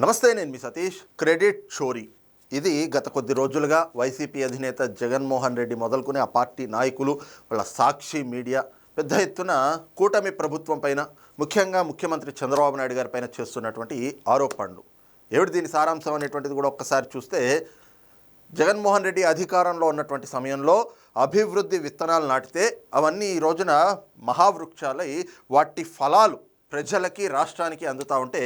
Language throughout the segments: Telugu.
నమస్తే నేను మీ సతీష్. క్రెడిట్ చోరీ ఇది గత కొద్ది రోజులుగా వైసీపీ అధినేత జగన్మోహన్ రెడ్డి మొదలుకునే ఆ పార్టీ నాయకులు వాళ్ళ సాక్షి మీడియా పెద్ద ఎత్తున కూటమి ప్రభుత్వం పైన ముఖ్యంగా ముఖ్యమంత్రి చంద్రబాబు నాయుడు గారి పైన చేస్తున్నటువంటి ఆరోపణలు. ఏమిటి దీని సారాంశం అనేటువంటిది కూడా ఒక్కసారి చూస్తే జగన్మోహన్ రెడ్డి అధికారంలో ఉన్నటువంటి సమయంలో అభివృద్ధి విత్తనాలు నాటితే అవన్నీ ఈ రోజున మహావృక్షాలై వాటి ఫలాలు ప్రజలకి రాష్ట్రానికి అందుతూ ఉంటే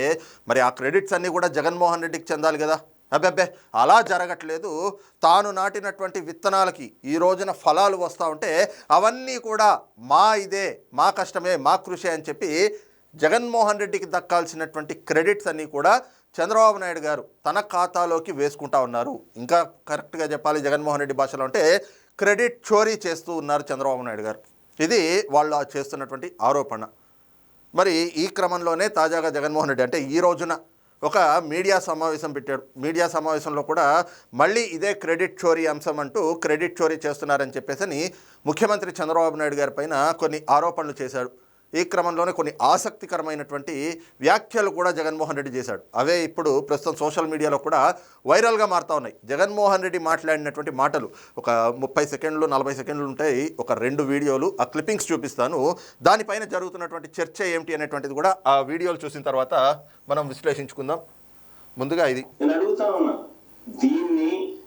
మరి ఆ క్రెడిట్స్ అన్నీ కూడా జగన్మోహన్ రెడ్డికి చెందాలి కదా? అబ్బెబ్బే అలా జరగట్లేదు. తాను నాటినటువంటి విత్తనాలకి ఈ రోజున ఫలాలు వస్తూ ఉంటే అవన్నీ కూడా మా ఇదే మా కష్టమే మా కృషి అని చెప్పి జగన్మోహన్ రెడ్డికి దక్కాల్సినటువంటి క్రెడిట్స్ అన్నీ కూడా చంద్రబాబు నాయుడు గారు తన ఖాతాలోకి వేసుకుంటా ఉన్నారు. ఇంకా కరెక్ట్గా చెప్పాలి జగన్మోహన్ రెడ్డి భాషలో అంటే క్రెడిట్ చోరీ చేస్తూ ఉన్నారు చంద్రబాబు నాయుడు గారు. ఇది వాళ్ళు చేస్తున్నటువంటి ఆరోపణ. మరి ఈ క్రమంలోనే తాజాగా జగన్మోహన్ రెడ్డి అంటే ఈ రోజున ఒక మీడియా సమావేశం పెట్టాడు. మీడియా సమావేశంలో కూడా మళ్ళీ ఇదే క్రెడిట్ చోరీ అంశం అంటూ క్రెడిట్ చోరీ చేస్తున్నారని చెప్పేసి ముఖ్యమంత్రి చంద్రబాబు నాయుడు గారి పైన కొన్ని ఆరోపణలు చేశాడు. ఈ క్రమంలోనే కొన్ని ఆసక్తికరమైనటువంటి వ్యాఖ్యలు కూడా జగన్మోహన్ రెడ్డి చేశాడు. అవే ఇప్పుడు ప్రస్తుతం సోషల్ మీడియాలో కూడా వైరల్గా మారుతా ఉన్నాయి. జగన్మోహన్ రెడ్డి మాట్లాడినటువంటి మాటలు ఒక ముప్పై సెకండ్లు నలభై సెకండ్లు ఉంటాయి. ఒక రెండు వీడియోలు ఆ క్లిప్పింగ్స్ చూపిస్తాను. దానిపైన జరుగుతున్నటువంటి చర్చ ఏమిటి అనేటువంటిది కూడా ఆ వీడియోలు చూసిన తర్వాత మనం విశ్లేషించుకుందాం. ముందుగా ఇది. నేను అడుగుతా ఉన్నా దీన్ని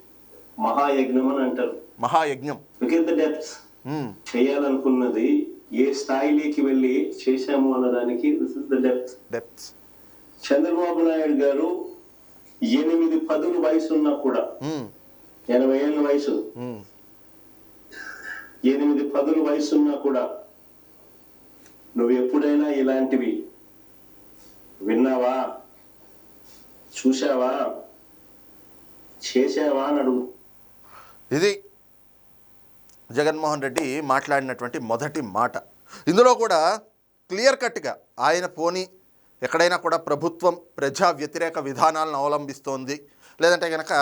మహాయజ్ఞం అని అంటారు. మహాయజ్ఞం. మ్మ్. చేయాలనుకున్నది ఏ స్థాయిలోకి వెళ్ళి చేశాము అన్నదానికి this is the depth depths Chandrababu Naidu garu ఎనిమిది పదులు వయసు ఉన్నా కూడా మ్మ్. ఎనభై ఏళ్ళ వయసు. మ్మ్. ఎనిమిది పదులు వయసు ఉన్నా కూడా నువ్వు ఎప్పుడైనా ఇలాంటివి విన్నావా? చూశావా? చేశావా అని అడుగు. ఇది జగన్మోహన్ రెడ్డి మాట్లాడినటువంటి మొదటి మాట. ఇందులో కూడా క్లియర్ కట్గా ఆయన పోని ఎక్కడైనా కూడా ప్రభుత్వం ప్రజా వ్యతిరేక విధానాలను అవలంబిస్తోంది. లేదంటే కనుక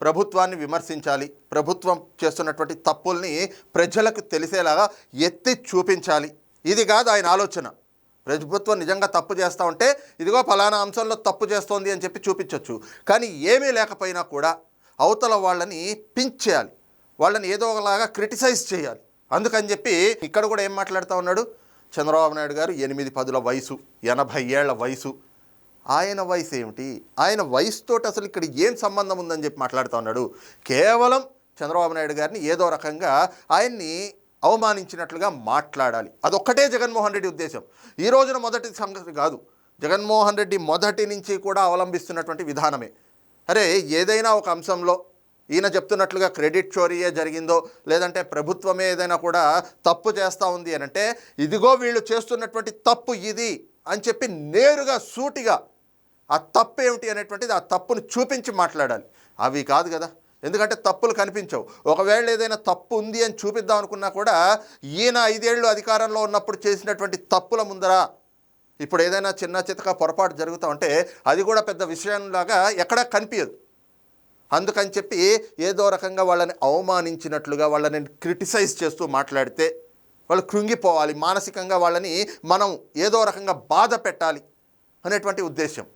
ప్రభుత్వాన్ని విమర్శించాలి ప్రభుత్వం చేస్తున్నటువంటి తప్పుల్ని ప్రజలకు తెలిసేలాగా ఎత్తి చూపించాలి. ఇది కాదు ఆయన ఆలోచన. ప్రభుత్వం నిజంగా తప్పు చేస్తూ ఉంటే ఇదిగో ఫలానా అంశంలో తప్పు చేస్తోంది అని చెప్పి చూపించవచ్చు కానీ ఏమీ లేకపోయినా కూడా అవతల వాళ్ళని పించేయాలి. వాళ్ళని ఏదో ఒకలాగా క్రిటిసైజ్ చేయాలి. అందుకని చెప్పి ఇక్కడ కూడా ఏం మాట్లాడుతూ ఉన్నాడు? చంద్రబాబు నాయుడు గారు ఎనిమిది పదుల వయసు ఎనభై ఏళ్ళ వయసు. ఆయన వయసు ఏమిటి? ఆయన వయసుతోటి అసలు ఇక్కడ ఏం సంబంధం ఉందని చెప్పి మాట్లాడుతూ ఉన్నాడు. కేవలం చంద్రబాబు నాయుడు గారిని ఏదో రకంగా ఆయన్ని అవమానించినట్లుగా మాట్లాడాలి. అదొక్కటే జగన్మోహన్ రెడ్డి ఉద్దేశం. ఈ రోజున మొదటి సంగతి కాదు. జగన్మోహన్ రెడ్డి మొదటి నుంచి కూడా అవలంబిస్తున్నటువంటి విధానమే. అరే ఏదైనా ఒక అంశంలో ఈయన చెప్తున్నట్లుగా క్రెడిట్ చోరీయే జరిగిందో లేదంటే ప్రభుత్వమే ఏదైనా కూడా తప్పు చేస్తూ ఉంది అని అంటే ఇదిగో వీళ్ళు చేస్తున్నటువంటి తప్పు ఇది అని చెప్పి నేరుగా సూటిగా ఆ తప్పు ఏమిటి అనేటువంటిది ఆ తప్పును చూపించి మాట్లాడాలి. అవి కాదు కదా. ఎందుకంటే తప్పులు కనిపించవు. ఒకవేళ ఏదైనా తప్పు ఉంది అని చూపిద్దాం అనుకున్నా కూడా ఈయన ఐదేళ్ళు అధికారంలో ఉన్నప్పుడు చేసినటువంటి తప్పుల ముందర ఇప్పుడు ఏదైనా చిన్న చితక పొరపాటు జరుగుతూ ఉంటే అది కూడా పెద్ద విషయంలాగా ఎక్కడా కనిపించదు అందుకని చెప్పి ఏదో రకంగా వాళ్ళని అవమానించినట్లుగా వాళ్ళని క్రిటిసైజ్ చేస్తూ మాట్లాడితే వాళ్ళు కృంగిపోవాలి. మానసికంగా వాళ్ళని మనం ఏదో రకంగా బాధ పెట్టాలి అనేటువంటి ఉద్దేశం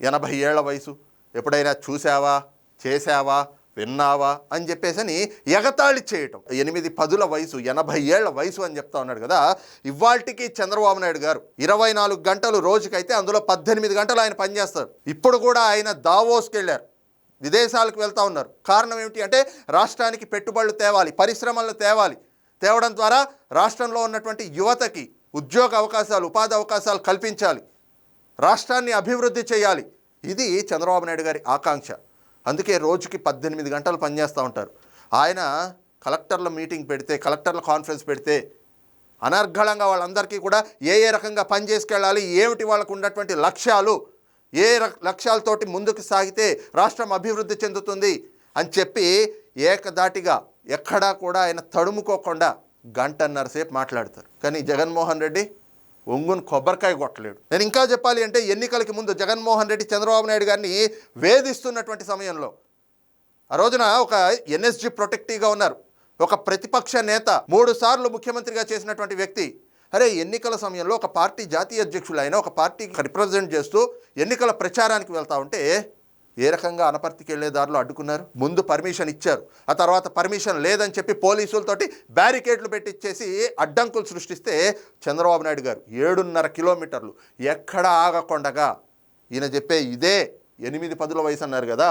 ఎనభై ఏళ్ళ వయసు. ఎప్పుడైనా చూసావా చేసావా విన్నావా? అని చెప్పేసి ఎగతాళి చేయటం. ఎనిమిది పదుల వయసు ఎనభై ఏళ్ళ వయసు అని చెప్తా ఉన్నాడు కదా. ఇవాళకి చంద్రబాబు నాయుడు గారు ఇరవై నాలుగు గంటలు రోజుకైతే అందులో పద్దెనిమిది గంటలు ఆయన పనిచేస్తారు. ఇప్పుడు కూడా ఆయన దావోస్కి వెళ్ళారు. విదేశాలకు వెళ్తూ ఉన్నారు. కారణం ఏమిటి అంటే రాష్ట్రానికి పెట్టుబడులు తేవాలి పరిశ్రమలను తేవాలి. తేవడం ద్వారా రాష్ట్రంలో ఉన్నటువంటి యువతకి ఉద్యోగ అవకాశాలు ఉపాధి అవకాశాలు కల్పించాలి. రాష్ట్రాన్ని అభివృద్ధి చేయాలి. ఇది చంద్రబాబు నాయుడు గారి ఆకాంక్ష. అందుకే రోజుకి పద్దెనిమిది గంటలు పనిచేస్తూ ఉంటారు. ఆయన కలెక్టర్ల మీటింగ్ పెడితే కలెక్టర్ల కాన్ఫరెన్స్ పెడితే అనర్ఘళంగా వాళ్ళందరికీ కూడా ఏ ఏ రకంగా పని చేసుకెళ్ళాలి ఏమిటి వాళ్ళకు ఉన్నటువంటి లక్ష్యాలు ఏ లక్ష్యాలతోటి ముందుకు సాగితే రాష్ట్రం అభివృద్ధి చెందుతుంది అని చెప్పి ఏకదాటిగా ఎక్కడా కూడా ఆయన తడుముకోకుండా గంటన్నర సేపు మాట్లాడతారు. కానీ జగన్మోహన్ రెడ్డి ఒంగును కొబ్బరికాయ కొట్టలేడు. నేను ఇంకా చెప్పాలి అంటే ఎన్నికలకి ముందు జగన్మోహన్ రెడ్డి చంద్రబాబు నాయుడు గారిని వేధిస్తున్నటువంటి సమయంలో ఆ రోజున ఒక ఎన్ఎస్జి ప్రొటెక్టివ్గా ఉన్నారు. ఒక ప్రతిపక్ష నేత మూడు సార్లు ముఖ్యమంత్రిగా చేసినటువంటి వ్యక్తి అరే ఎన్నికల సమయంలో ఒక పార్టీ జాతీయ అధ్యక్షులు అయినా ఒక పార్టీకి రిప్రజెంట్ చేస్తూ ఎన్నికల ప్రచారానికి వెళ్తా ఉంటే ఏ రకంగా అనపర్తికి వెళ్ళే దారిలో అడ్డుకున్నారు? ముందు పర్మిషన్ ఇచ్చారు. ఆ తర్వాత పర్మిషన్ లేదని చెప్పి పోలీసులతోటి బ్యారికేడ్లు పెట్టించేసి అడ్డంకులు సృష్టిస్తే చంద్రబాబు నాయుడు గారు ఏడున్నర కిలోమీటర్లు ఎక్కడ ఆగకుండగా? ఈయన చెప్పే ఇదే ఎనిమిది పదుల వయసు అన్నారు కదా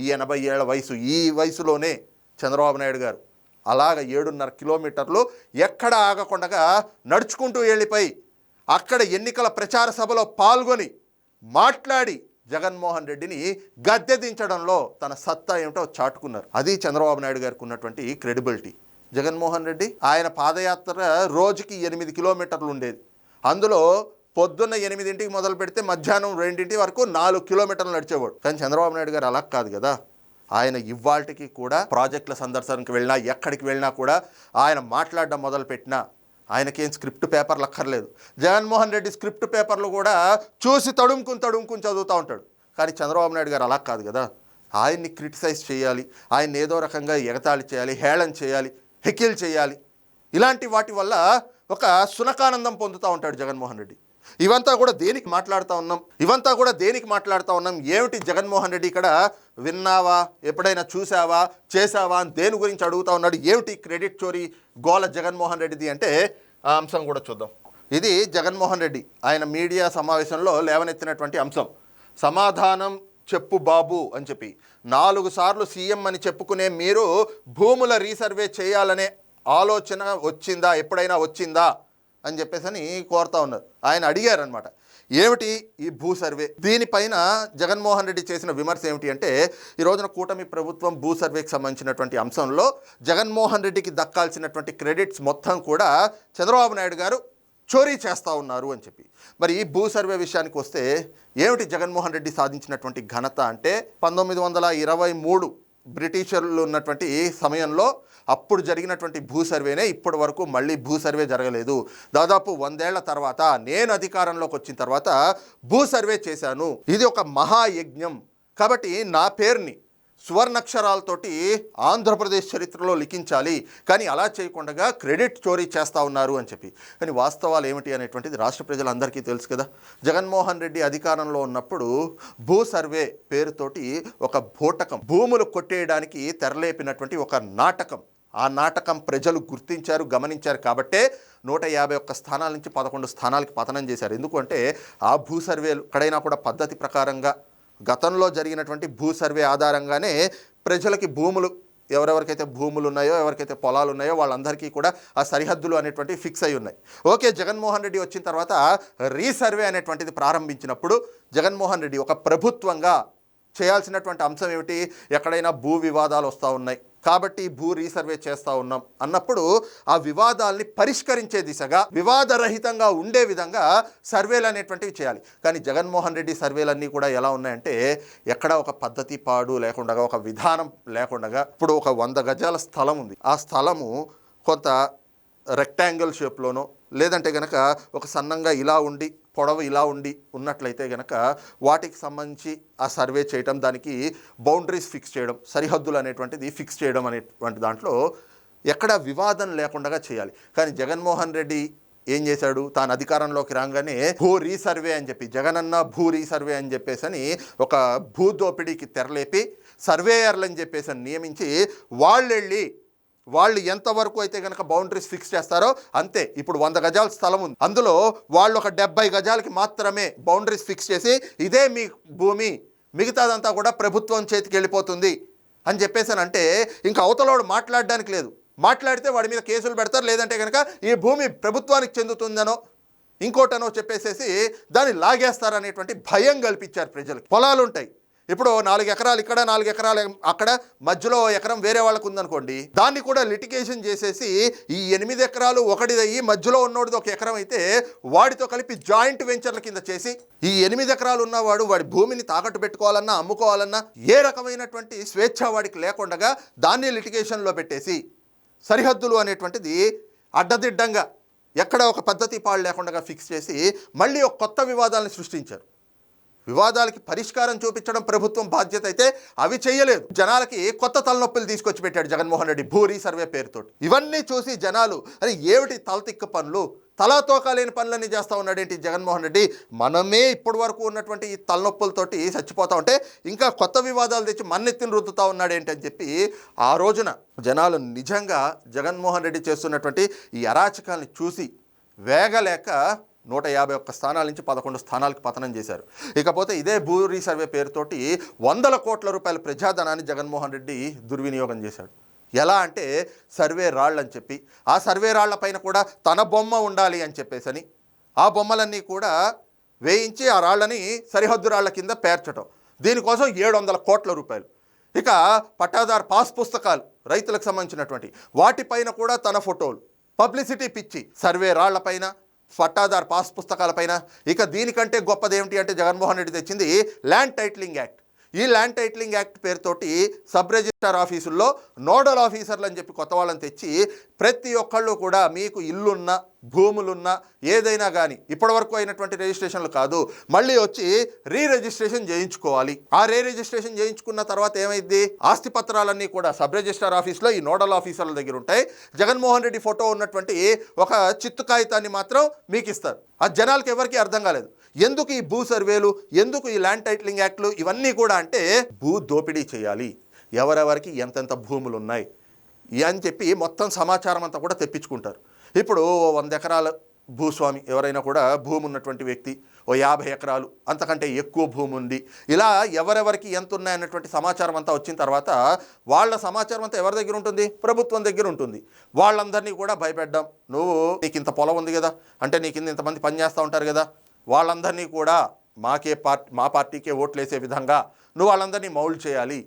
ఈ ఎనభై ఏళ్ళ వయసు ఈ వయసులోనే చంద్రబాబు నాయుడు గారు అలాగ ఏడున్నర కిలోమీటర్లు ఎక్కడ ఆగకుండా నడుచుకుంటూ వెళ్ళిపోయి అక్కడ ఎన్నికల ప్రచార సభలో పాల్గొని మాట్లాడి జగన్మోహన్ రెడ్డిని గద్దె దించడంలో తన సత్తా ఏమిటో చాటుకున్నారు. అది చంద్రబాబు నాయుడు గారికి ఉన్నటువంటి క్రెడిబిలిటీ. జగన్మోహన్ రెడ్డి ఆయన పాదయాత్ర రోజుకి ఎనిమిది కిలోమీటర్లు ఉండేది. అందులో పొద్దున్న ఎనిమిదింటికి మొదలు పెడితే మధ్యాహ్నం రెండింటి వరకు నాలుగు కిలోమీటర్లు నడిచేవాడు. కానీ చంద్రబాబు నాయుడు గారు అలా కాదు కదా. ఆయన ఇవాళకి కూడా ప్రాజెక్టుల సందర్శనకు వెళ్ళినా ఎక్కడికి వెళ్ళినా కూడా ఆయన మాట్లాడడం మొదలుపెట్టినా ఆయనకేం స్క్రిప్ట్ పేపర్లు అక్కర్లేదు. జగన్మోహన్ రెడ్డి స్క్రిప్ట్ పేపర్లు కూడా చూసి తడుముకుని తడుముకుని చదువుతూ ఉంటాడు. కానీ చంద్రబాబు నాయుడు గారు అలా కాదు కదా. ఆయన్ని క్రిటిసైజ్ చేయాలి ఆయన్ని ఏదో రకంగా ఎగతాళి చేయాలి హేళన చేయాలి హెకిల్ చేయాలి. ఇలాంటి వాటి వల్ల ఒక సునకానందం పొందుతూ ఉంటాడు జగన్మోహన్ రెడ్డి. ఇవంతా కూడా దేనికి మాట్లాడుతూ ఉన్నాం? ఇవంతా కూడా దేనికి మాట్లాడుతూ ఉన్నాం? ఏమిటి జగన్మోహన్ రెడ్డి ఇక్కడ విన్నావా? ఎప్పుడైనా చూసావా చేసావా అని దేని గురించి అడుగుతా ఉన్నాడు? ఏమిటి క్రెడిట్ చోరీ గోల జగన్మోహన్ రెడ్డిది అంటే ఆ అంశం కూడా చూద్దాం. ఇది జగన్మోహన్ రెడ్డి ఆయన మీడియా సమావేశంలో లేవనెత్తినటువంటి అంశం. సమాధానం చెప్పు బాబు అని చెప్పి. నాలుగు సార్లు సీఎం అని చెప్పుకునే మీరు భూముల రీసర్వే చేయాలనే ఆలోచన వచ్చిందా? ఎప్పుడైనా వచ్చిందా? అని చెప్పేసి అని కోరుతా ఉన్నారు. ఆయన అడిగారనమాట ఏమిటి ఈ భూ సర్వే? దీనిపైన జగన్మోహన్ రెడ్డి చేసిన విమర్శ ఏమిటి అంటే ఈ రోజున కూటమి ప్రభుత్వం భూ సర్వేకి సంబంధించినటువంటి అంశంలో జగన్మోహన్ రెడ్డికి దక్కాల్సినటువంటి క్రెడిట్స్ మొత్తం కూడా చంద్రబాబు నాయుడు గారు చోరీ చేస్తూ ఉన్నారు అని చెప్పి. మరి ఈ భూ సర్వే విషయానికి వస్తే ఏమిటి జగన్మోహన్ రెడ్డి సాధించినటువంటి ఘనత అంటే పంతొమ్మిది వందల ఇరవై మూడు బ్రిటిషర్లు ఉన్నటువంటి సమయంలో అప్పుడు జరిగినటువంటి భూ సర్వేనే ఇప్పటి వరకు మళ్ళీ భూ సర్వే జరగలేదు. దాదాపు వందేళ్ళ తర్వాత నేను అధికారంలోకి వచ్చిన తర్వాత భూ సర్వే చేశాను. ఇది ఒక మహాయజ్ఞం. కాబట్టి నా పేరుని సువర్ణక్షరాలతోటి ఆంధ్రప్రదేశ్ చరిత్రలో లిఖించాలి. కానీ అలా చేయకుండా క్రెడిట్ చోరీ చేస్తూ ఉన్నారు అని చెప్పి. కానీ వాస్తవాలు ఏమిటి అనేటువంటిది రాష్ట్ర ప్రజలందరికీ తెలుసు కదా. జగన్మోహన్ రెడ్డి అధికారంలో ఉన్నప్పుడు భూ సర్వే పేరుతోటి ఒక భూటకం భూములు కొట్టేయడానికి తెరలేపినటువంటి ఒక నాటకం. ఆ నాటకం ప్రజలు గుర్తించారు గమనించారు కాబట్టే నూట యాభై ఒక్క స్థానాల నుంచి పదకొండు స్థానాలకి పతనం చేశారు. ఎందుకంటే ఆ భూ సర్వేలు ఎక్కడైనా కూడా పద్ధతి ప్రకారంగా గతంలో జరిగినటువంటి భూ సర్వే ఆధారంగానే ప్రజలకి భూములు ఎవరెవరికైతే భూములు ఉన్నాయో ఎవరికైతే పొలాలు ఉన్నాయో వాళ్ళందరికీ కూడా ఆ సరిహద్దులు అనేటువంటివి ఫిక్స్ అయి ఉన్నాయి. ఓకే జగన్మోహన్ రెడ్డి వచ్చిన తర్వాత రీసర్వే అనేటువంటిది ప్రారంభించినప్పుడు జగన్మోహన్ రెడ్డి ఒక ప్రభుత్వంగా చేయాల్సినటువంటి అంశం ఏమిటి? ఎక్కడైనా భూ వివాదాలు వస్తూ ఉన్నాయి. కాబట్టి భూ రీసర్వే చేస్తూ ఉన్నాం. అన్నప్పుడు ఆ వివాదాల్ని పరిష్కరించే దిశగా వివాదరహితంగా ఉండే విధంగా సర్వేలు అనేటువంటివి చేయాలి. కానీ జగన్మోహన్ రెడ్డి సర్వేలన్నీ కూడా ఎలా ఉన్నాయంటే ఎక్కడ ఒక పద్ధతి పాడు లేకుండా ఒక విధానం లేకుండా ఇప్పుడు ఒక వంద గజాల స్థలం ఉంది. ఆ స్థలము కొంత రెక్టాంగిల్ షేప్లోనో లేదంటే కనుక ఒక సన్నంగా ఇలా ఉండి పొడవు ఇలా ఉండి ఉన్నట్లయితే గనక వాటికి సంబంధించి ఆ సర్వే చేయడం దానికి బౌండరీస్ ఫిక్స్ చేయడం సరిహద్దులు అనేటువంటిది ఫిక్స్ చేయడం అనేటువంటి దాంట్లో ఎక్కడ వివాదం లేకుండా చేయాలి. కానీ జగన్మోహన్ రెడ్డి ఏం చేశాడు? తాను అధికారంలోకి రాగానే భూ రీసర్వే అని చెప్పి జగనన్న భూ రీసర్వే అని చెప్పేసి అని ఒక భూ దోపిడీకి తెరలేపి సర్వేయర్లని చెప్పేసి అని నియమించి వాళ్ళు వెళ్ళి వాళ్ళు ఎంతవరకు అయితే కనుక బౌండరీస్ ఫిక్స్ చేస్తారో అంతే. ఇప్పుడు వంద గజాల స్థలం ఉంది. అందులో వాళ్ళు ఒక డెబ్బై గజాలకి మాత్రమే బౌండరీస్ ఫిక్స్ చేసి ఇదే మీ భూమి మిగతాదంతా కూడా ప్రభుత్వం చేతికి వెళ్ళిపోతుంది అని చెప్పేసి అంటే ఇంకా అవతలోడు మాట్లాడడానికి లేదు. మాట్లాడితే వాడి మీద కేసులు పెడతారు. లేదంటే కనుక ఈ భూమి ప్రభుత్వానికి చెందుతుందనో ఇంకోటనో చెప్పేసేసి దాన్ని లాగేస్తారనేటువంటి భయం కల్పించారు ప్రజలకు. పొలాలు ఉంటాయి ఇప్పుడు నాలుగు ఎకరాలు ఇక్కడ నాలుగు ఎకరాలు అక్కడ మధ్యలో ఎకరం వేరే వాళ్ళకు ఉందనుకోండి దాన్ని కూడా లిటిగేషన్ చేసేసి ఈ ఎనిమిది ఎకరాలు ఒకటిదయ్యి మధ్యలో ఉన్నోడిది ఒక ఎకరం అయితే వాడితో కలిపి జాయింట్ వెంచర్ల కింద చేసి ఈ ఎనిమిది ఎకరాలు ఉన్నవాడు వాడి భూమిని తాకట్టు పెట్టుకోవాలన్నా అమ్ముకోవాలన్నా ఏ రకమైనటువంటి స్వేచ్ఛ వాడికి లేకుండా దాన్ని లిటిగేషన్లో పెట్టేసి సరిహద్దులు అనేటువంటిది అడ్డదిడ్డంగా ఎక్కడ ఒక పద్ధతి పాడు లేకుండా ఫిక్స్ చేసి మళ్ళీ ఒక కొత్త వివాదాలను సృష్టించారు. వివాదాలకి పరిష్కారం చూపించడం ప్రభుత్వం బాధ్యత అయితే అవి చేయలేదు. జనాలకి కొత్త తలనొప్పులు తీసుకొచ్చి పెట్టాడు జగన్మోహన్ రెడ్డి? భూరీ సర్వే పేరుతో ఇవన్నీ చూసి జనాలు అరే ఏమిటి తలతిక్క పనులు? తలా పనులన్నీ చేస్తూ ఉన్నాడేంటి జగన్మోహన్ రెడ్డి? మనమే ఇప్పటి వరకు ఉన్నటువంటి ఈ తలనొప్పులతోటి చచ్చిపోతా ఉంటే ఇంకా కొత్త వివాదాలు తెచ్చి మన్నెత్తిని రుద్దుతా ఉన్నాడేంటి అని చెప్పి ఆ రోజున జనాలు నిజంగా జగన్మోహన్ రెడ్డి చేస్తున్నటువంటి ఈ అరాచకాల్ని చూసి వేగలేక నూట యాభై ఒక్క స్థానాల నుంచి పదకొండు స్థానాలకు పతనం చేశారు. ఇకపోతే ఇదే భూ రీసర్వే పేరుతోటి వందల కోట్ల రూపాయల ప్రజాధనాన్ని జగన్మోహన్ రెడ్డి దుర్వినియోగం చేశాడు. ఎలా అంటే సర్వే రాళ్ళు అని చెప్పి ఆ సర్వే రాళ్ళ పైన కూడా తన బొమ్మ ఉండాలి అని చెప్పేసని ఆ బొమ్మలన్నీ కూడా వేయించి ఆ రాళ్ళని సరిహద్దు రాళ్ళ కింద పేర్చడం దీనికోసం ఏడు వందల కోట్ల రూపాయలు. ఇక పట్టాదారు పాస్ పుస్తకాలు రైతులకు సంబంధించినటువంటి వాటిపైన కూడా తన ఫోటోలు. పబ్లిసిటీ పిచ్చి సర్వే రాళ్ళపైన పట్టాదార్ పాస్ పుస్తకాలపైన. ఇక దీనికంటే గొప్పది ఏమిటి అంటే జగన్మోహన్ రెడ్డి తెచ్చింది ల్యాండ్ టైటిలింగ్ యాక్ట్ ఈ ల్యాండ్ టైటిలింగ్ యాక్ట్ పేరుతోటి సబ్ రిజిస్టార్ ఆఫీసుల్లో నోడల్ ఆఫీసర్లు అని చెప్పి కొత్త వాళ్ళని తెచ్చి ప్రతి ఒక్కళ్ళు కూడా మీకు ఇల్లున్నా భూములున్నా ఏదైనా కానీ ఇప్పటివరకు అయినటువంటి రిజిస్ట్రేషన్లు కాదు మళ్ళీ వచ్చి రీ రిజిస్ట్రేషన్ చేయించుకోవాలి. ఆ రీ రిజిస్ట్రేషన్ చేయించుకున్న తర్వాత ఏమైంది ఆస్తి పత్రాలన్నీ కూడా సబ్ రిజిస్టార్ ఆఫీస్లో ఈ నోడల్ ఆఫీసర్ల దగ్గర ఉంటాయి. జగన్మోహన్ రెడ్డి ఫోటో ఉన్నటువంటి ఒక చిత్తు కాగితాన్ని మాత్రం మీకు ఇస్తారు. ఆ జనాలకి ఎవరికి అర్థం కాలేదు. ఎందుకు ఈ భూ సర్వేలు ఎందుకు ఈ ల్యాండ్ టైటిలింగ్ యాక్ట్లు ఇవన్నీ కూడా అంటే భూ దోపిడీ చేయాలి. ఎవరెవరికి ఎంతెంత భూములు ఉన్నాయి అని చెప్పి మొత్తం సమాచారం అంతా కూడా తెప్పించుకుంటారు. ఇప్పుడు ఓ వంద ఎకరాల భూస్వామి ఎవరైనా కూడా భూమి ఉన్నటువంటి వ్యక్తి ఓ యాభై ఎకరాలు అంతకంటే ఎక్కువ భూమి ఉంది. ఇలా ఎవరెవరికి ఎంత ఉన్నాయన్నటువంటి సమాచారం అంతా వచ్చిన తర్వాత వాళ్ళ సమాచారం అంతా ఎవరి దగ్గర ఉంటుంది? ప్రభుత్వం దగ్గర ఉంటుంది. వాళ్ళందరినీ కూడా భయపెడ్డాం నువ్వు నీకు ఇంత పొలం ఉంది కదా అంటే నీకు ఇంతమంది పని చేస్తూ ఉంటారు కదా వాళ్ళందరినీ కూడా మాకే పార్టీ మా పార్టీకే ఓట్లు వేసే విధంగా నువ్వు వాళ్ళందరినీ మౌల్డ్ చేయాలి.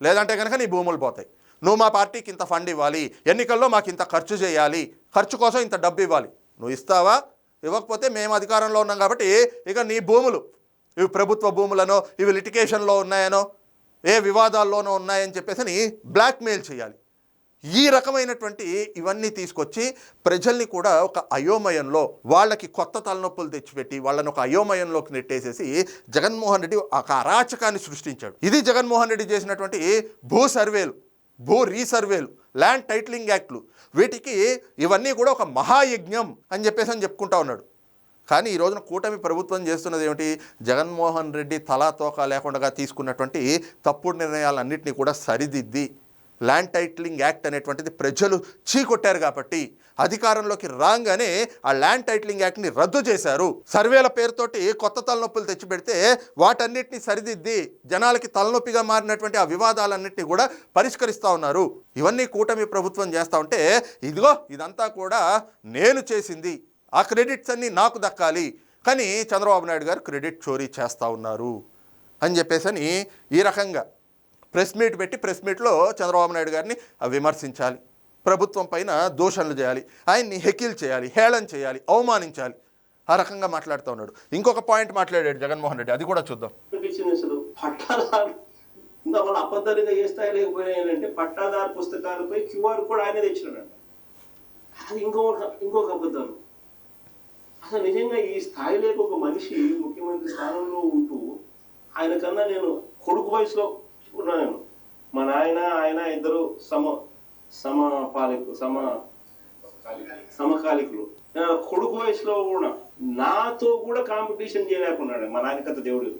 లేదంటే కనుక నీ భూములు పోతాయి. నువ్వు మా పార్టీకి ఇంత ఫండ్ ఇవ్వాలి. ఎన్నికల్లో మాకు ఇంత ఖర్చు చేయాలి. ఖర్చు కోసం ఇంత డబ్బు ఇవ్వాలి. నువ్వు ఇస్తావా? ఇవ్వకపోతే మేము అధికారంలో ఉన్నాం కాబట్టి ఇక నీ భూములు ఇవి ప్రభుత్వ భూములనో ఇవి లిటికేషన్లో ఉన్నాయనో ఏ వివాదాల్లోనో ఉన్నాయని చెప్పేసి బ్లాక్మెయిల్ చేయాలి. ఈ రకమైనటువంటి ఇవన్నీ తీసుకొచ్చి ప్రజల్ని కూడా ఒక అయోమయంలో వాళ్ళకి కొత్త తలనొప్పులు తెచ్చిపెట్టి వాళ్ళని ఒక అయోమయంలోకి నెట్టేసేసి జగన్మోహన్ రెడ్డి ఒక అరాచకాన్ని సృష్టించాడు. ఇది జగన్మోహన్ రెడ్డి చేసినటువంటి భూ సర్వేలు భూ రీసర్వేలు ల్యాండ్ టైటిలింగ్ యాక్ట్లు. వీటికి ఇవన్నీ కూడా ఒక మహాయజ్ఞం అని చెప్పేసి అని చెప్పుకుంటా ఉన్నాడు. కానీ ఈ రోజున కూటమి ప్రభుత్వం చేస్తున్నది ఏమిటి? జగన్మోహన్ రెడ్డి తలా తోక లేకుండా తీసుకున్నటువంటి తప్పుడు నిర్ణయాలన్నింటినీ కూడా సరిదిద్ది ల్యాండ్ టైటిలింగ్ యాక్ట్ అనేటువంటిది ప్రజలు చీకొట్టారు కాబట్టి అధికారంలోకి రాగానే ఆ ల్యాండ్ టైటిలింగ్ యాక్ట్ని రద్దు చేశారు. సర్వేల పేరుతోటి కొత్త తలనొప్పులు తెచ్చిపెడితే వాటన్నిటిని సరిదిద్ది జనాలకి తలనొప్పిగా మారినటువంటి ఆ వివాదాలన్నింటినీ కూడా పరిష్కరిస్తూ ఉన్నారు. ఇవన్నీ కూటమి ప్రభుత్వం చేస్తూ ఉంటే ఇదిగో ఇదంతా కూడా నేను చేసింది. ఆ క్రెడిట్స్ అన్నీ నాకు దక్కాలి. కానీ చంద్రబాబు నాయుడు గారు క్రెడిట్ చోరీ చేస్తూ ఉన్నారు అని చెప్పేసి ఈ రకంగా ప్రెస్ మీట్ పెట్టి ప్రెస్ మీట్లో చంద్రబాబు నాయుడు గారిని విమర్శించాలి. ప్రభుత్వం పైన దూషణలు చేయాలి. ఆయన్ని హెకిల్ చేయాలి హేళన చేయాలి అవమానించాలి. ఆ రకంగా మాట్లాడుతూ ఉన్నాడు. ఇంకొక పాయింట్ మాట్లాడాడు జగన్మోహన్ రెడ్డి అది కూడా చూద్దాం. అనిపించింది అబద్ధాలుగా ఏ స్థాయి లేకపోయినాయంటే పట్టాదారు పుస్తకాలపై క్యూఆర్ కోడ్ ఆయన తెచ్చినాడంట. అది ఇంకొక ఇంకొక అబద్ధం. అసలు నిజంగా ఈ స్థాయిలోకి ఒక మనిషి ముఖ్యమంత్రి స్థానంలో ఉంటూ ఆయన కన్నా నేను కొడుకు వయసులో ఉన్నాను మా నాయన ఆయన ఇద్దరు సమ సమపాలికు సమ సమకాలికులు. కొడుకు వయసులో కూడా నాతో కూడా కాంపిటీషన్ చేయలేకున్నాడు. మా నాయనకత దేవుడు.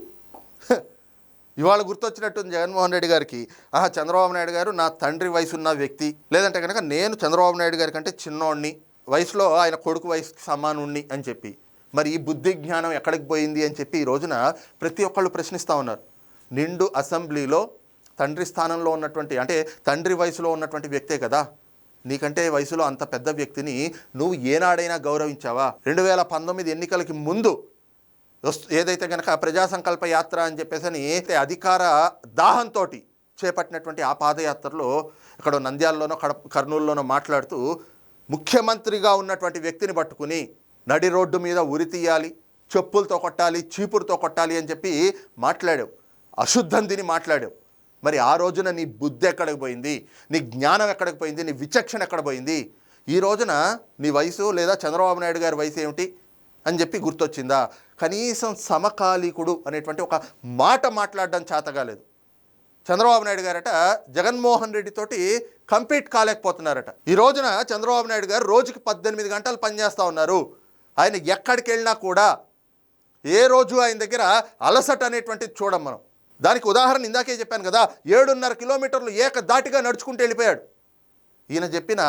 ఇవాళ గుర్తొచ్చినట్టుంది జగన్మోహన్ రెడ్డి గారికి ఆహా చంద్రబాబు నాయుడు గారు నా తండ్రి వయసు ఉన్న వ్యక్తి. లేదంటే కనుక నేను చంద్రబాబు నాయుడు గారి కంటే చిన్నోడిని. వయసులో ఆయన కొడుకు వయసుకి సమానుణ్ణి అని చెప్పి. మరి ఈ బుద్ధి జ్ఞానం ఎక్కడికి పోయింది అని చెప్పి ఈ రోజున ప్రతి ఒక్కళ్ళు ప్రశ్నిస్తూ ఉన్నారు. నిండు అసెంబ్లీలో తండ్రి స్థానంలో ఉన్నటువంటి అంటే తండ్రి వయసులో ఉన్నటువంటి వ్యక్తే కదా. నీకంటే వయసులో అంత పెద్ద వ్యక్తిని నువ్వు ఏనాడైనా గౌరవించావా? రెండు వేల పంతొమ్మిది ఎన్నికలకి ముందు వస్తు- ఏదైతే కనుక ప్రజా సంకల్ప యాత్ర అని చెప్పేసి అని అధికార దాహంతో చేపట్టినటువంటి ఆ పాదయాత్రలో ఇక్కడ నంద్యాలలోనో కడ కర్నూలులోనో మాట్లాడుతూ ముఖ్యమంత్రిగా ఉన్నటువంటి వ్యక్తిని పట్టుకుని నడి రోడ్డు మీద ఉరి తీయాలి చెప్పులతో కొట్టాలి చీపురుతో కొట్టాలి అని చెప్పి మాట్లాడావు. అశుద్ధం తిని మాట్లాడావు. మరి ఆ రోజున నీ బుద్ధి ఎక్కడికి పోయింది? నీ జ్ఞానం ఎక్కడికి పోయింది? నీ విచక్షణ ఎక్కడ పోయింది? ఈ రోజున నీ వయసు లేదా చంద్రబాబు నాయుడు గారి వయసు ఏమిటి? అని చెప్పి గుర్తొచ్చిందా? కనీసం సమకాలీకుడు అనేటువంటి ఒక మాట మాట్లాడడం చేతగాలేదు. చంద్రబాబు నాయుడు గారట జగన్మోహన్ రెడ్డితోటి కంపీట్ కాలేకపోతున్నారట. ఈ రోజున చంద్రబాబు నాయుడు గారు రోజుకి పద్దెనిమిది గంటలు పనిచేస్తూ ఉన్నారు. ఆయన ఎక్కడికి వెళ్ళినా కూడా ఏ రోజు ఆయన దగ్గర అలసట అనేటువంటిది చూడం మనం. దానికి ఉదాహరణ ఇందాకే చెప్పాను కదా ఏడున్నర కిలోమీటర్లు ఏకదాటిగా నడుచుకుంటూ వెళ్ళిపోయాడు. ఈయన చెప్పిన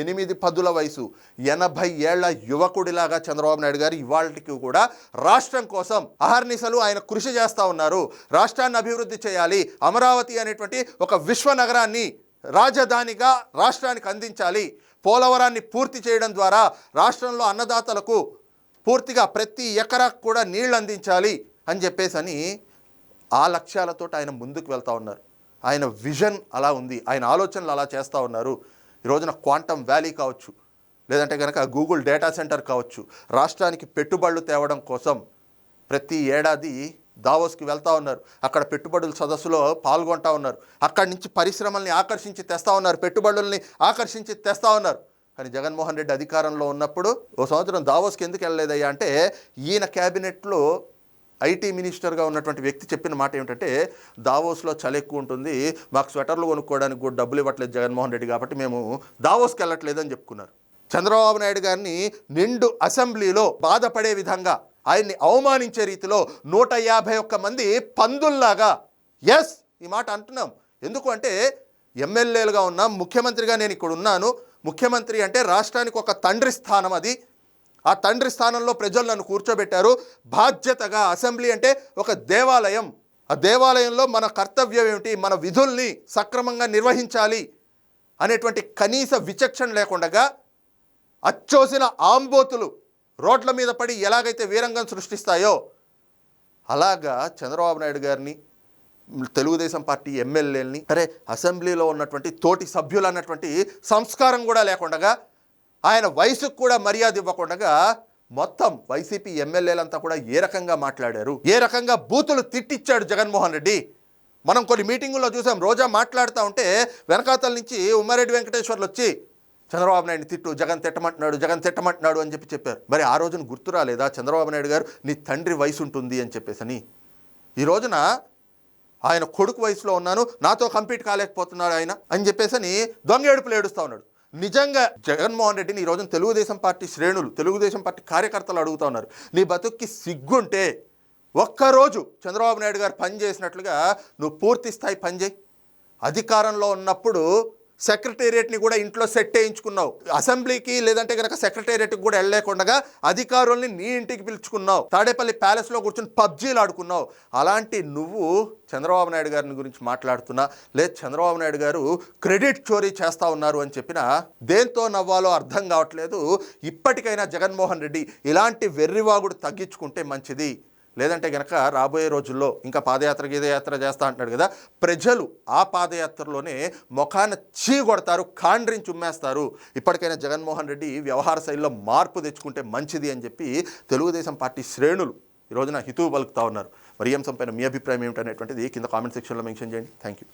ఎనిమిది పదుల వయసు ఎనభై ఏళ్ళ యువకుడిలాగా చంద్రబాబు నాయుడు గారు ఇవాళకి కూడా రాష్ట్రం కోసం అహర్నిశలు ఆయన కృషి చేస్తూ ఉన్నారు. రాష్ట్రాన్ని అభివృద్ధి చేయాలి అమరావతి అనేటువంటి ఒక విశ్వ నగరాన్ని రాజధానిగా రాష్ట్రానికి అందించాలి. పోలవరాన్ని పూర్తి చేయడం ద్వారా రాష్ట్రంలో అన్నదాతలకు పూర్తిగా ప్రతి ఎకరాకు కూడా నీళ్ళు అందించాలి అని చెప్పేసి అని ఆ లక్ష్యాలతో ఆయన ముందుకు వెళ్తూ ఉన్నారు. ఆయన విజన్ అలా ఉంది. ఆయన ఆలోచనలు అలా చేస్తూ ఉన్నారు. ఈ రోజున క్వాంటమ్ వ్యాలీ కావచ్చు లేదంటే కనుక గూగుల్ డేటా సెంటర్ కావచ్చు రాష్ట్రానికి పెట్టుబడులు తేవడం కోసం ప్రతి ఏడాది దావోస్కి వెళ్తూ ఉన్నారు. అక్కడ పెట్టుబడుల సదస్సులో పాల్గొంటూ ఉన్నారు. అక్కడి నుంచి పరిశ్రమల్ని ఆకర్షించి తెస్తా ఉన్నారు. పెట్టుబడుల్ని ఆకర్షించి తెస్తా ఉన్నారు. కానీ జగన్మోహన్ రెడ్డి అధికారంలో ఉన్నప్పుడు ఓ సంవత్సరం దావోస్కి ఎందుకు వెళ్ళలేదయ్యా అంటే ఈయన క్యాబినెట్లో ఐటీ మినిస్టర్గా ఉన్నటువంటి వ్యక్తి చెప్పిన మాట ఏమిటంటే దావోస్లో చలి ఎక్కువ ఉంటుంది మాకు స్వెటర్లు కొనుక్కోవడానికి కూడా డబ్బులు ఇవ్వట్లేదు జగన్మోహన్ రెడ్డి కాబట్టి మేము దావోస్కి వెళ్ళట్లేదని చెప్పుకున్నారు. చంద్రబాబు నాయుడు గారిని నిండు అసెంబ్లీలో బాధపడే విధంగా ఆయన్ని అవమానించే రీతిలో నూట యాభై ఒక్క మంది పందుల్లాగా ఎస్ ఈ మాట అంటున్నాం. ఎందుకు అంటే ఎమ్మెల్యేలుగా ఉన్నాం ముఖ్యమంత్రిగా నేను ఇక్కడ ఉన్నాను ముఖ్యమంత్రి అంటే రాష్ట్రానికి ఒక తండ్రి స్థానం అది. ఆ తండ్రి స్థానంలో ప్రజలు నన్ను కూర్చోబెట్టారు. బాధ్యతగా అసెంబ్లీ అంటే ఒక దేవాలయం. ఆ దేవాలయంలో మన కర్తవ్యం ఏమిటి? మన విధుల్ని సక్రమంగా నిర్వహించాలి అనేటువంటి కనీస విచక్షణ లేకుండగా అచ్చోసిన ఆంబోతులు రోడ్ల మీద పడి ఎలాగైతే వీరంగం సృష్టిస్తాయో అలాగా చంద్రబాబు నాయుడు గారిని తెలుగుదేశం పార్టీ ఎమ్మెల్యేలని అరే అసెంబ్లీలో ఉన్నటువంటి తోటి సభ్యులు అన్నటువంటి సంస్కారం కూడా లేకుండగా ఆయన వయసుకు కూడా మర్యాద ఇవ్వకుండా మొత్తం వైసీపీ ఎమ్మెల్యేలంతా కూడా ఏ రకంగా మాట్లాడారు? ఏ రకంగా బూతులు తిట్టిచ్చాడు జగన్మోహన్ రెడ్డి? మనం కొన్ని మీటింగుల్లో చూసాం రోజా మాట్లాడుతూ ఉంటే వెనకాతల నుంచి ఉమ్మారెడ్డి వెంకటేశ్వర్లు వచ్చి చంద్రబాబు నాయుడిని తిట్టు జగన్ తిట్టమంటున్నాడు జగన్ తిట్టమంటున్నాడు అని చెప్పి చెప్పారు. మరి ఆ రోజున గుర్తు రాలేదా? చంద్రబాబు నాయుడు గారు నీ తండ్రి వయసు ఉంటుంది అని చెప్పేసి అని ఈ రోజున ఆయన కొడుకు వయసులో ఉన్నాను నాతో కంపీట్ కాలేకపోతున్నాడు ఆయన అని చెప్పేసి దొంగ ఏడుపులు ఏడుస్తూ ఉన్నాడు. నిజంగా జగన్మోహన్ రెడ్డిని ఈ రోజున తెలుగుదేశం పార్టీ శ్రేణులు తెలుగుదేశం పార్టీ కార్యకర్తలు అడుగుతా ఉన్నారు. నీ బతుక్కి సిగ్గుంటే ఒక్కరోజు చంద్రబాబు నాయుడు గారు పని చేసినట్లుగా నువ్వు పూర్తి స్థాయి పని చేయి. అధికారంలో ఉన్నప్పుడు సెక్రటేరియట్ని కూడా ఇంట్లో సెట్ చేయించుకున్నావు అసెంబ్లీకి లేదంటే కనుక సెక్రటేరియట్కి కూడా వెళ్ళలేకుండా అధికారుల్ని నీ ఇంటికి పిలుచుకున్నావు. తాడేపల్లి ప్యాలెస్లో కూర్చొని పబ్జీలు ఆడుకున్నావు. అలాంటి నువ్వు చంద్రబాబు నాయుడు గారిని గురించి మాట్లాడుతున్నా లేదు చంద్రబాబు నాయుడు గారు క్రెడిట్ చోరీ చేస్తా ఉన్నారు అని చెప్పిన దేంతో నవ్వాలో అర్థం కావట్లేదు. ఇప్పటికైనా జగన్మోహన్ రెడ్డి ఇలాంటి వెర్రివాగుడు తగ్గించుకుంటే మంచిది. లేదంటే గనక రాబోయే రోజుల్లో ఇంకా పాదయాత్ర గీదయాత్ర చేస్తా అంటున్నాడు కదా. ప్రజలు ఆ పాదయాత్రలోనే ముఖాన చీగొడతారు కాండ్రించి ఉమ్మేస్తారు ఇప్పటికైనా జగన్మోహన్ రెడ్డి వ్యవహార శైలిలో మార్పు తెచ్చుకుంటే మంచిది అని చెప్పి తెలుగుదేశం పార్టీ శ్రేణులు ఈ రోజున హితువు పలుకుతా ఉన్నారు. మరి ఈ అంశంపైన మీ అభిప్రాయం ఏమిటనేటువంటిది కింద కామెంట్ సెక్షన్లో మెన్షన్ చేయండి. Thank you